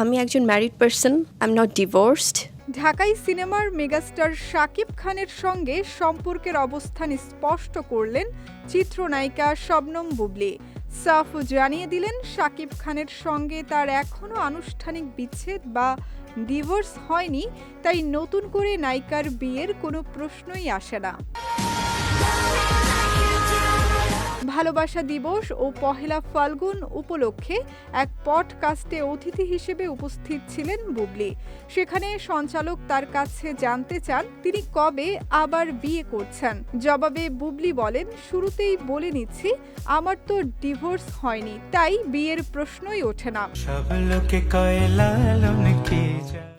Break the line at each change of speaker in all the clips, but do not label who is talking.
আমি একজন married person I am not divorced
ঢাকাই সিনেমার মেগাস্টার শাকিব খানের সঙ্গে সম্পর্কের অবস্থান স্পষ্ট করলেন চিত্রনায়িকা শবনম বুবলি। সাফ জানিয়ে দিলেন, শাকিব খানের সঙ্গে তার এখনও আনুষ্ঠানিক বিচ্ছেদ বা ডিভোর্স হয়নি, তাই নতুন করে নায়িকার বিয়ের কোনো প্রশ্নই আসে না। ভালোবাসা দিবস ও পহেলা ফাল্গুন উপলক্ষে এক পডকাস্টে অতিথি হিসেবে উপস্থিত ছিলেন বুবলি। সেখানে সঞ্চালক তার কাছে জানতে চান, তিনি কবে আবার বিয়ে করছেন। জবাবে বুবলি বলেন, শুরুতেই বলে নিচ্ছি, আমার তো ডিভোর্স হয়নি, তাই বিয়ের প্রশ্নই ওঠে না।
সব লোকে কয় লালন কি যায়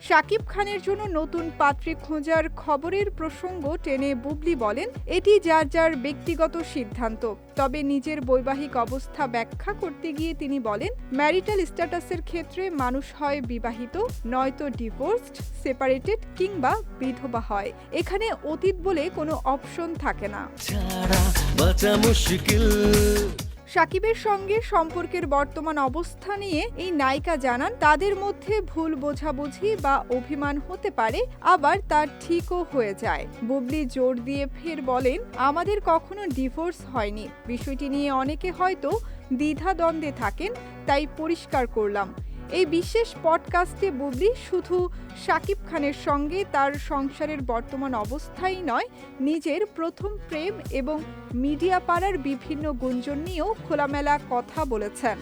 শাকিব খানের জন্য নতুন পাত্রী খোঁজার খবরের প্রসঙ্গ টেনে বুবলি বলেন, এটি যার যার ব্যক্তিগত সিদ্ধান্ত। তবে নিজের বৈবাহিক অবস্থা ব্যাখ্যা করতে গিয়ে তিনি বলেন, ম্যারিটাল স্ট্যাটাসের ক্ষেত্রে মানুষ হয় বিবাহিত, নয়তো ডিভোর্সড, সেপারেটেড কিংবা বিধবা হয়। এখানে অতীত বলে কোনো অপশন থাকে না। সাকিবের সঙ্গে সম্পর্কের বর্তমান অবস্থা নিয়ে এই নায়িকা জানান, তাদের মধ্যে ভুল বোঝাবুঝি বা অভিমান হতে পারে, আবার তার ঠিকও হয়ে যায়। বুবলি জোর দিয়ে ফের বলেন, আমাদের কখনো ডিভোর্স হয়নি। বিষয়টি নিয়ে অনেকে হয়তো দ্বিধাদ্বন্দ্বে থাকেন, তাই পরিষ্কার করলাম। এই বিশেষ পডকাস্টে বুবলি শুধু শাকিব খানের সঙ্গে তার সংসারের বর্তমান অবস্থাই নয়, নিজের প্রথম প্রেম এবং মিডিয়া পাড়ার বিভিন্ন গুঞ্জন নিয়েও খোলামেলা কথা বলেছেন।